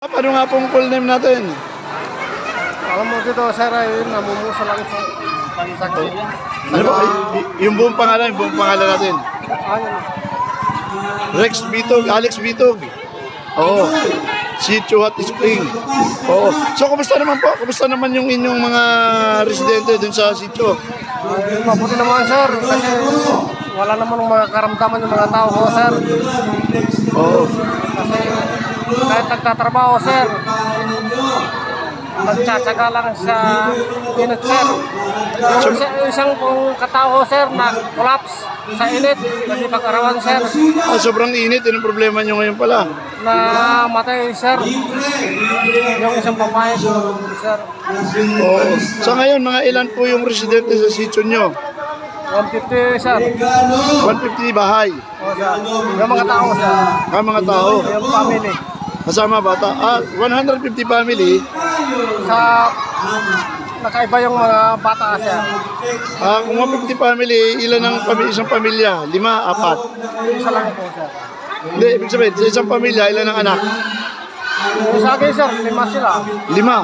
Ano nga pong full name natin? Alam mo dito, sir, ay namumuso lang ito. Pansakit. Ano ba? Y- yung buong pangalan, yung buong pangalan natin. Ayun. Rex Bitog, Alex Bitog. Oo. Sitio Hot Spring. Oo. So, kumusta naman po? Kumusta naman yung inyong mga residente dun sa sitio? Ay, mabuti naman, sir. Kasi wala naman mga karamdaman yung mga tao ko, sir. Oo. Kasi kahit nagtatrabaho, sir, nagtsatsaga lang sa init, sir. Yung isa, isang kong katao, sir, na-collapse sa init. Kasi pag-arawan, sir, Ah, sobrang init. Anong problema nyo ngayon pala? na matay, sir. Yung isang babae, sir. Oo. So, ngayon, mga ilan po yung residente sa sitio nyo? 150, sir. 150 bahay. O, sir. Yung mga tao, sir. Ah, mga tao. Yung family. Kasama bata. Ah, 150 family. Sa nakaiba yung mga bata, sir. Ah, kung 150 family, ilan ang pami- isang pamilya? Lima, apat. Isa lang po, sir. Hindi, ibig sabihin, sa isang pamilya, ilan ang anak? Sa akin, sir, lima sila. Lima.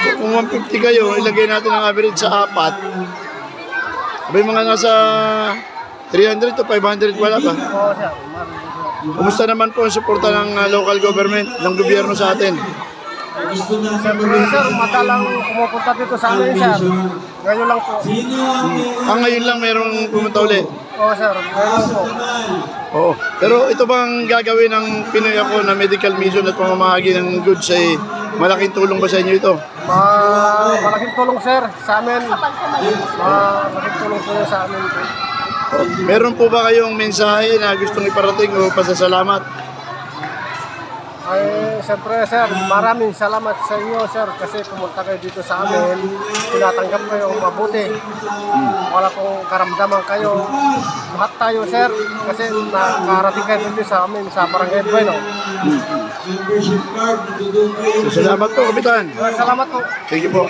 So, kung 150 kayo, ilagay natin ang average sa apat. Abay mga nasa 300 to 500 wala pa. Oo, sir. Kumusta naman po ang suporta ng ah, local government, ng gobyerno sa atin? Siyempre, sir, madalang pumupunta dito sa amin, sir. Ngayon lang po. Ah, ngayon lang merong pumunta uli. Oo, sir. Ngayon lang po. Oo. Pero ito bang gagawin ng Pinoy ako na medical mission at pamamahagi ng goods ay malaking tulong ba sa inyo ito? Ma malaking tulong, sir, sa amin. Malaking tulong po sa amin. Meron po ba kayong mensahe na gustong iparating o pasasalamat? Ay, siyempre, sir, maraming salamat sa inyo, sir, kasi pumunta kayo dito sa amin. Tinatanggap kayo mabuti. Wala pong karamdaman kayo. Lahat tayo, sir, kasi nakarating kayo dito sa amin sa Barangay Bueno. So, salamat po, Kapitan. Salamat po. Thank you po.